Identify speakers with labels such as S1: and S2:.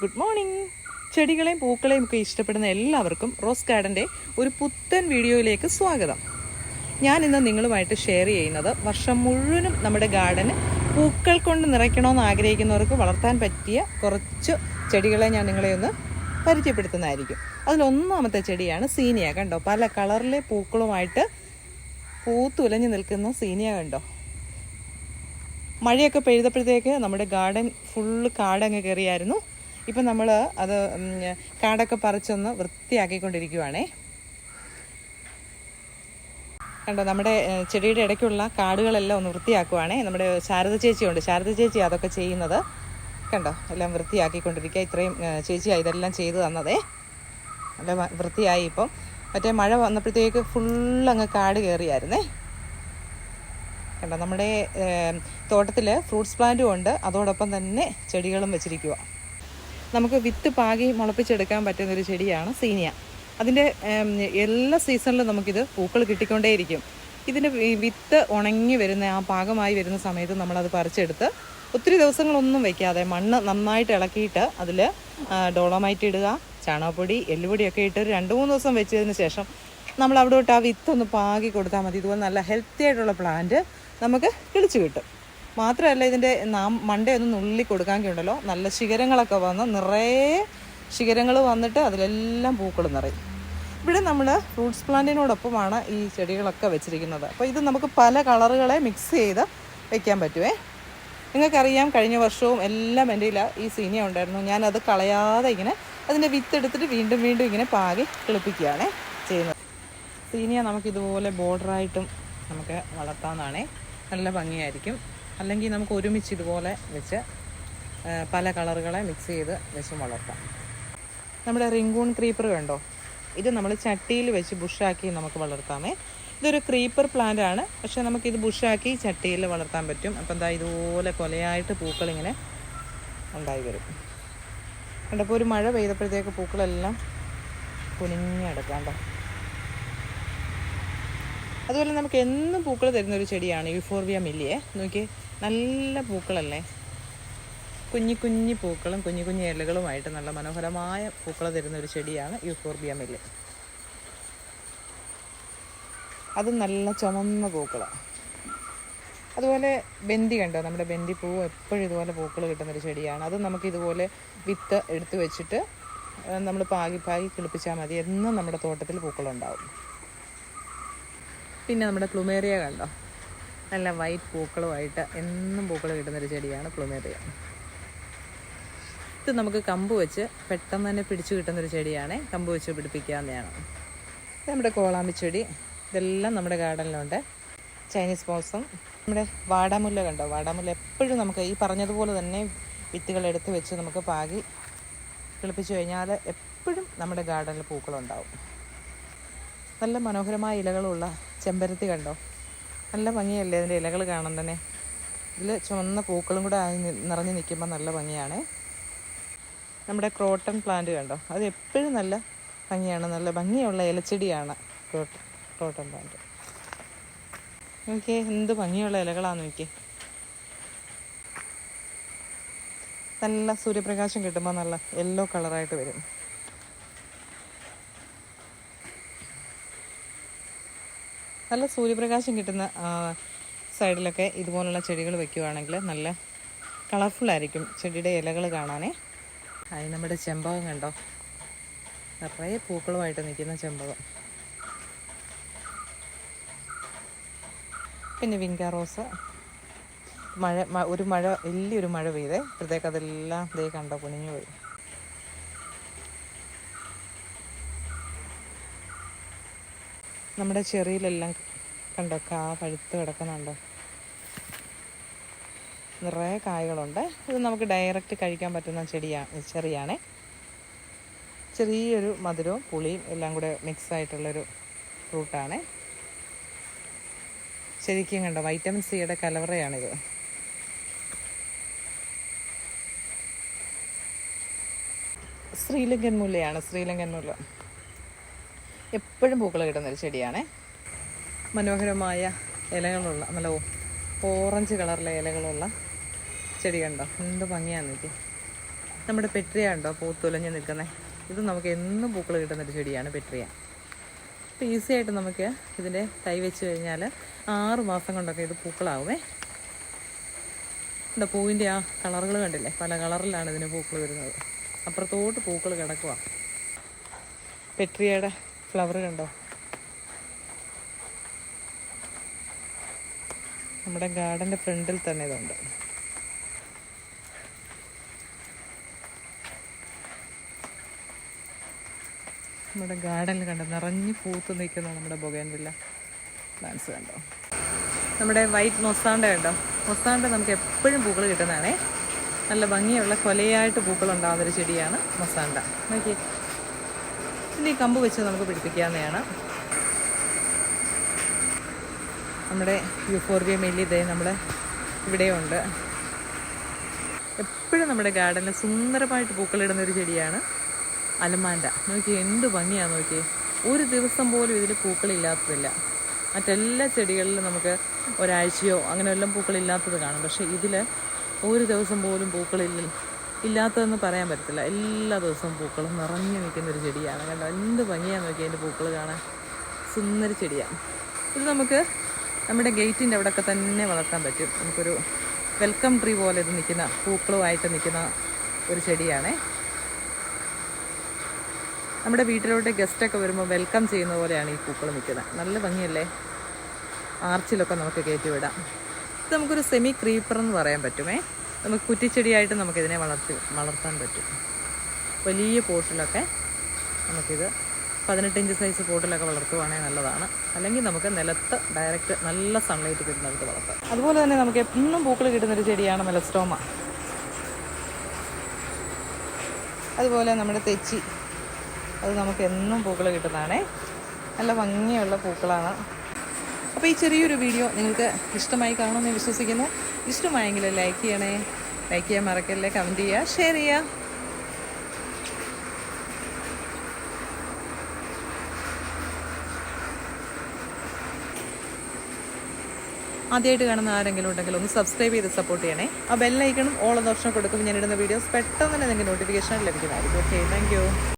S1: Good morning ചെടികളെയും പൂക്കളെയും ഒക്കെ ഇഷ്ടപ്പെടുന്ന എല്ലാവർക്കും റോസ് ഗാർഡന്റെ ഒരു പുത്തൻ വീഡിയോയിലേക്ക് സ്വാഗതം. ഞാൻ ഇന്ന് നിങ്ങളുമായിട്ട് ഷെയർ ചെയ്യുന്നത് വർഷം മുഴുവനും നമ്മുടെ ഗാർഡന് പൂക്കൾ കൊണ്ട് നിറയ്ക്കണമെന്ന് ആഗ്രഹിക്കുന്നവർക്ക് വളർത്താൻ പറ്റിയ കുറച്ച് ചെടികളെ ഞാൻ നിങ്ങളെ ഒന്ന് പരിചയപ്പെടുത്തുന്നതായിരിക്കും. അതിലൊന്നാമത്തെ ചെടിയാണ് സീനിയ. കണ്ടോ? പല കളറിലെ പൂക്കളുമായിട്ട് പൂത്തുലഞ്ഞു നിൽക്കുന്ന സീനിയ കണ്ടോ? മഴയൊക്കെ പെയ്തപ്പോഴത്തേക്ക് നമ്മുടെ ഗാർഡൻ ഫുള്ള് കാടങ്ങ് കയറിയായിരുന്നു. ഇപ്പം നമ്മൾ അത് കാടൊക്കെ പറിച്ചൊന്ന് വൃത്തിയാക്കിക്കൊണ്ടിരിക്കുവാണേ. കണ്ടോ നമ്മുടെ ചെടിയുടെ ഇടയ്ക്കുള്ള കാടുകളെല്ലാം ഒന്ന് വൃത്തിയാക്കുവാണേ. നമ്മുടെ ശാരദ ചേച്ചിയുണ്ട്. ശാരദ ചേച്ചി അതൊക്കെ ചെയ്യുന്നത്. കണ്ടോ എല്ലാം വൃത്തിയാക്കിക്കൊണ്ടിരിക്കുക. ഇത്രയും ചേച്ചിയാണ് ഇതെല്ലാം ചെയ്തു തന്നതേ. നല്ല വൃത്തിയായി ഇപ്പം. മറ്റേ മഴ വന്നപ്പോഴത്തേക്ക് ഫുള്ളങ്ങ് കാട് കയറിയായിരുന്നേ. കണ്ടോ നമ്മുടെ തോട്ടത്തിൽ ഫ്രൂട്ട്സ് പ്ലാന്റും ഉണ്ട്. അതോടൊപ്പം തന്നെ ചെടികളും വെച്ചിരിക്കുക നമുക്ക് വിത്ത് പാകി മുളപ്പിച്ചെടുക്കാൻ പറ്റുന്ന ഒരു ചെടിയാണ് സീനിയ. അതിന്റെ എല്ലാ സീസണിലും നമുക്കിത് പൂക്കൾ കിട്ടിക്കൊണ്ടേയിരിക്കും. ഇതിന്റെ വിത്ത് ഉണങ്ങി വരുന്ന ആ പാകമായി വരുന്ന സമയത്ത് നമ്മളത് പറിച്ചെടുത്ത് ഒത്തിരി ദിവസങ്ങളൊന്നും വയ്ക്കാതെ മണ്ണ് നന്നായിട്ട് ഇളക്കിയിട്ട് അതിൽ ഡോളോമൈറ്റ് ഇടുക ചാണകപ്പൊടി എല്ലുപൊടിയൊക്കെ ഇട്ട് ഒരു രണ്ട് മൂന്ന് ദിവസം വെച്ചതിന് ശേഷം നമ്മൾ അവിടെ തൊട്ട് ആ വിത്തൊന്ന് പാകി കൊടുത്താൽ മതി. ഇതുപോലെ നല്ല ഹെൽത്തി ആയിട്ടുള്ള പ്ലാന്റ് നമുക്ക് കിളിച്ചു കിട്ടും. മാത്രമല്ല ഇതിന്റെ നാം മണ്ടയൊന്ന് നുള്ളി കൊടുക്കാമെങ്കിൽ ഉണ്ടല്ലോ നല്ല ശിഖരങ്ങളൊക്കെ വന്ന് നിറയെ ശിഖരങ്ങൾ വന്നിട്ട് അതിലെല്ലാം പൂക്കൾ നിറയും. ഇവിടെ നമ്മൾ ഫ്രൂട്ട്സ് പ്ലാന്റിനോടൊപ്പമാണ് ഈ ചെടികളൊക്കെ വെച്ചിരിക്കുന്നത്. അപ്പോൾ ഇത് നമുക്ക് പല കളറുകളെ മിക്സ് ചെയ്ത് വെക്കാൻ പറ്റുമേ നിങ്ങൾക്കറിയാം കഴിഞ്ഞ വർഷവും എല്ലാം എന്റെ ഈ സീനിയ ഉണ്ടായിരുന്നു. ഞാനത് കളയാതെ ഇങ്ങനെ അതിന്റെ വിത്ത് എടുത്തിട്ട് വീണ്ടും വീണ്ടും ഇങ്ങനെ പാകി കിളിപ്പിക്കുകയാണ് ചെയ്യുന്നത്. സീനിയ നമുക്കിതുപോലെ ബോർഡറായിട്ടും നമുക്ക് വളർത്താവുന്നതാണേ. നല്ല ഭംഗിയായിരിക്കും. അല്ലെങ്കിൽ നമുക്ക് ഒരുമിച്ച് ഇതുപോലെ വെച്ച് പല കളറുകളെ മിക്സ് ചെയ്ത് വെച്ച് വളർത്താം. നമ്മുടെ റിംഗൂൺ ക്രീപ്പർ കണ്ടോ? ഇത് നമ്മൾ ചട്ടിയിൽ വെച്ച് ബുഷാക്കി നമുക്ക് വളർത്താമേ. ഇതൊരു ക്രീപ്പർ പ്ലാന്റ് ആണ്. പക്ഷെ നമുക്കിത് ബുഷാക്കി ചട്ടിയിൽ വളർത്താൻ പറ്റും. അപ്പം എന്താ ഇതുപോലെ കൊലയായിട്ട് പൂക്കളിങ്ങനെ ഉണ്ടായി വരും. കണ്ടപ്പോൾ ഒരു മഴ പെയ്തപ്പോഴത്തേക്ക് പൂക്കളെല്ലാം കുനിഞ്ഞെടുക്കാണ്ടോ അതുപോലെ നമുക്ക് എന്നും പൂക്കൾ തരുന്ന ഒരു ചെടിയാണ് യൂഫോർബിയ മില്ലിയെ നോക്കി നല്ല പൂക്കളല്ലേ? കുഞ്ഞി കുഞ്ഞി പൂക്കളും കുഞ്ഞു കുഞ്ഞു ഇലകളുമായിട്ട് നല്ല മനോഹരമായ പൂക്കൾ തരുന്ന ഒരു ചെടിയാണ് യൂഫോർബിയ മില്ലി അത് നല്ല ചുമന്ന പൂക്കളാണ് അതുപോലെ ബന്ദി കണ്ടോ? നമ്മുടെ ബന്ദി പൂവ് എപ്പോഴും ഇതുപോലെ പൂക്കൾ കിട്ടുന്നൊരു ചെടിയാണ്. അത് നമുക്ക് ഇതുപോലെ വിത്ത് എടുത്തു വെച്ചിട്ട് നമ്മൾ പാകി പാകി കിളിപ്പിച്ചാൽ മതി. എന്നും നമ്മുടെ തോട്ടത്തിൽ പൂക്കളുണ്ടാവും. പിന്നെ നമ്മുടെ പ്ലുമേറിയ കണ്ടോ? നല്ല വൈറ്റ് പൂക്കളുമായിട്ട് എന്നും പൂക്കൾ കിട്ടുന്നൊരു ചെടിയാണ് പ്ലുമേറിയ. ഇത് നമുക്ക് കമ്പ് വെച്ച് പെട്ടെന്ന് തന്നെ പിടിച്ചു കിട്ടുന്നൊരു ചെടിയാണ്. കമ്പ് വെച്ച് പിടിപ്പിക്കാവുന്നതാണ്. നമ്മുടെ കോളാമ്പി ചെടി. ഇതെല്ലാം നമ്മുടെ ഗാർഡനിലുണ്ട്. ചൈനീസ് ബോസും നമ്മുടെ വാടാമുല്ല കണ്ടോ? വാടാമുല്ല എപ്പോഴും നമുക്ക് ഈ പറഞ്ഞതുപോലെ തന്നെ വിത്തുകൾ എടുത്ത് വെച്ച് നമുക്ക് പാകി കിളിപ്പിച്ചു കഴിഞ്ഞാൽ എപ്പോഴും നമ്മുടെ ഗാർഡനിൽ പൂക്കളുണ്ടാവും. നല്ല മനോഹരമായ ഇലകളുള്ള ചെമ്പരത്തി കണ്ടോ? നല്ല ഭംഗിയല്ലേ അതിന്റെ ഇലകൾ കാണാൻ തന്നെ? ഇതിൽ ചുവന്ന പൂക്കളും കൂടെ ആയി നിറഞ്ഞു നിൽക്കുമ്പോൾ നല്ല ഭംഗിയാണ്. നമ്മുടെ ക്രോട്ടൺ പ്ലാന്റ് കണ്ടോ? അത് എപ്പോഴും നല്ല ഭംഗിയാണ്. നല്ല ഭംഗിയുള്ള ഇലച്ചെടിയാണ് ക്രോട്ടൺ ക്രോട്ടൺ പ്ലാന്റ്. നോക്കിയേ എന്ത് ഭംഗിയുള്ള ഇലകളാന്ന് നോക്കിയേ. നല്ല സൂര്യപ്രകാശം കിട്ടുമ്പോൾ നല്ല യെല്ലോ കളറായിട്ട് വരും. നല്ല സൂര്യപ്രകാശം കിട്ടുന്ന സൈഡിലൊക്കെ ഇതുപോലുള്ള ചെടികൾ വെക്കുകയാണെങ്കിൽ നല്ല കളർഫുള്ളായിരിക്കും ചെടിയുടെ ഇലകൾ കാണാനേ. അത് നമ്മുടെ ചെമ്പകം കണ്ടോ? നിറയെ പൂക്കളുമായിട്ട് നിൽക്കുന്ന ചെമ്പകം. പിന്നെ വിങ്ക റോസ്. മഴ ഒരു മഴ വലിയൊരു മഴ പെയ്തേ. അപ്പോഴത്തേക്ക് അതെല്ലാം ദേ കണ്ടോ കുനിഞ്ഞു പോയി. നമ്മുടെ ചെറിയിലെല്ലാം കണ്ടോ? കാ പഴുത്ത് കിടക്കുന്നുണ്ടോ? നിറയെ കായകളുണ്ട്. ഇത് നമുക്ക് ഡയറക്റ്റ് കഴിക്കാൻ പറ്റുന്ന ചെടിയാണ് ചെറിയാണേ. ചെറിയൊരു മധുരവും പുളിയും എല്ലാം കൂടെ മിക്സ് ആയിട്ടുള്ളൊരു ഫ്രൂട്ടാണ് ശരിക്കും കണ്ടോ വൈറ്റമിൻ സിയുടെ കലവറയാണിത്. ശ്രീലങ്കൻ മുല്ലയാണ് ശ്രീലങ്കൻ മുല്ല എപ്പോഴും പൂക്കൾ കിട്ടുന്നൊരു ചെടിയാണ്. മനോഹരമായ ഇലകളുള്ള നല്ല ഓറഞ്ച് കളറിലെ ഇലകളുള്ള ചെടി കണ്ടോ? എന്ത് ഭംഗിയാന്ന് ഇത്. നമ്മുടെ പെട്രിയ ഉണ്ടോ പൂത്തുലഞ്ഞ് നിൽക്കുന്നത് ഇത് നമുക്ക് എന്നും പൂക്കൾ കിട്ടുന്നൊരു ചെടിയാണ് പെട്രിയ. അപ്പോൾ ഈസി ആയിട്ട് നമുക്ക് ഇതിന്റെ തൈ വെച്ച് കഴിഞ്ഞാൽ ആറ് മാസം കൊണ്ടൊക്കെ ഇത് പൂക്കളാവുമേ. എന്താ പൂവിന്റെ ആ കളറുകൾ കണ്ടില്ലേ? പല കളറിലാണ് ഇതിന് പൂക്കൾ വരുന്നത്. അപ്പുറത്തോട്ട് പൂക്കൾ കിടക്കുക പെട്രിയയുടെ ഫ്ലവർ കണ്ടോ? നമ്മുടെ ഗാർഡന്റെ ഫ്രണ്ടിൽ തന്നെ ഇതുണ്ട്. നമ്മുടെ ഗാർഡനിൽ കണ്ടോ നിറഞ്ഞ് പൂത്ത് നിൽക്കുന്ന നമ്മുടെ ബൊഗേൻവില്ല പ്ലാന്റ്സ് കണ്ടോ? നമ്മുടെ വൈറ്റ് മൊസാണ്ട കണ്ടോ? മൊസാണ്ട നമുക്ക് എപ്പോഴും പൂക്കൾ കിട്ടുന്നതാണേ. നല്ല ഭംഗിയുള്ള കൊലയായിട്ട് പൂക്കളുണ്ടാകുന്നൊരു ചെടിയാണ് മൊസാണ്ട. നോക്കി പിന്നെ ഈ കമ്പ് വെച്ച് നമുക്ക് പിടിപ്പിക്കാവുന്നതാണ്. നമ്മുടെ യുഫോർബിയ മെല്ലി ഇതേ നമ്മൾ ഇവിടെയുണ്ട്. എപ്പോഴും നമ്മുടെ ഗാർഡനിൽ സുന്ദരമായിട്ട് പൂക്കളിടുന്ന ഒരു ചെടിയാണ് അലമാൻഡ നോക്കി എന്ത് ഭംഗിയാണ് നോക്കി ഒരു ദിവസം പോലും ഇതിൽ പൂക്കളില്ലാത്തതില്ല. മറ്റെല്ലാ ചെടികളിലും നമുക്ക് ഒരാഴ്ചയോ അങ്ങനെ എല്ലാം പൂക്കളില്ലാത്തത് കാണും. പക്ഷേ ഇതിൽ ഒരു ദിവസം പോലും പൂക്കളില്ല. ഇല്ലാത്തതെന്ന് പറയാൻ പറ്റത്തില്ല. എല്ലാ ദിവസവും പൂക്കളും നിറഞ്ഞു നിൽക്കുന്ന ഒരു ചെടിയാണ്. കണ്ടോ? എന്ത് ഭംഗിയാണെന്ന് നോക്കി അതിന്റെ പൂക്കൾ കാണാൻ. സുന്ദര ചെടിയാണ് ഇത് നമുക്ക് നമ്മുടെ ഗേറ്റിന്റെ അവിടെയൊക്കെ തന്നെ വളർത്താൻ പറ്റും. നമുക്കൊരു വെൽക്കം ട്രീ പോലെ ഇത് നിൽക്കുന്ന പൂക്കളുമായിട്ട് നിൽക്കുന്ന ഒരു ചെടിയാണേ. നമ്മുടെ വീട്ടിലോട്ട് ഗസ്റ്റൊക്കെ വരുമ്പോൾ വെൽക്കം ചെയ്യുന്ന പോലെയാണ് ഈ പൂക്കൾ നിൽക്കുന്നത്. നല്ല ഭംഗിയല്ലേ? ആർച്ചിലൊക്കെ നമുക്ക് കയറ്റി വിടാം. ഇത് നമുക്കൊരു സെമി ക്രീപ്പർ എന്ന് പറയാൻ പറ്റുമേ. നമുക്ക് കുറ്റിച്ചെടിയായിട്ട് നമുക്കിതിനെ വളർത്തി വളർത്താൻ പറ്റും. വലിയ പോട്ടിലൊക്കെ നമുക്കിത് പതിനെട്ട് ഇഞ്ച് സൈസ് പോട്ടിലൊക്കെ വളർത്തുവാണെങ്കിൽ നല്ലതാണ്. അല്ലെങ്കിൽ നമുക്ക് നിലത്ത് ഡയറക്റ്റ് നല്ല സൺലൈറ്റ് കിട്ടുന്നിടത്ത് വളർത്താം. അതുപോലെ തന്നെ നമുക്ക് എന്നും പൂക്കൾ കിട്ടുന്നൊരു ചെടിയാണ് മെലസ്റ്റോമ. അതുപോലെ നമ്മുടെ തെച്ചി അത് നമുക്ക് എന്നും പൂക്കൾ കിട്ടുന്നതാണേ. നല്ല ഭംഗിയുള്ള പൂക്കളാണ്. അപ്പോൾ ഈ ചെറിയൊരു വീഡിയോ നിങ്ങൾക്ക് ഇഷ്ടമായി കാണുമെന്ന് വിശ്വസിക്കുന്നു. ഇഷ്ടമായെങ്കിൽ ലൈക്ക് ചെയ്യണേ. ലൈക്ക് ചെയ്യാൻ മറക്കല്ലേ കമന്റ് ചെയ്യുക ഷെയർ ചെയ്യുക. ആദ്യമായിട്ട് കാണുന്ന ആരെങ്കിലും ഉണ്ടെങ്കിൽ ഒന്ന് സബ്സ്ക്രൈബ് ചെയ്ത് സപ്പോർട്ട് ചെയ്യണേ. ആ ബെല്ലൈക്കണം ഓൾ ഓപ്ഷൻ കൊടുക്കുമ്പോൾ ഞാനിടുന്ന വീഡിയോസ് പെട്ടെന്ന് തന്നെ നിങ്ങൾക്ക് നോട്ടിഫിക്കേഷൻ ലഭിക്കുന്നതായിരിക്കും. Okay thank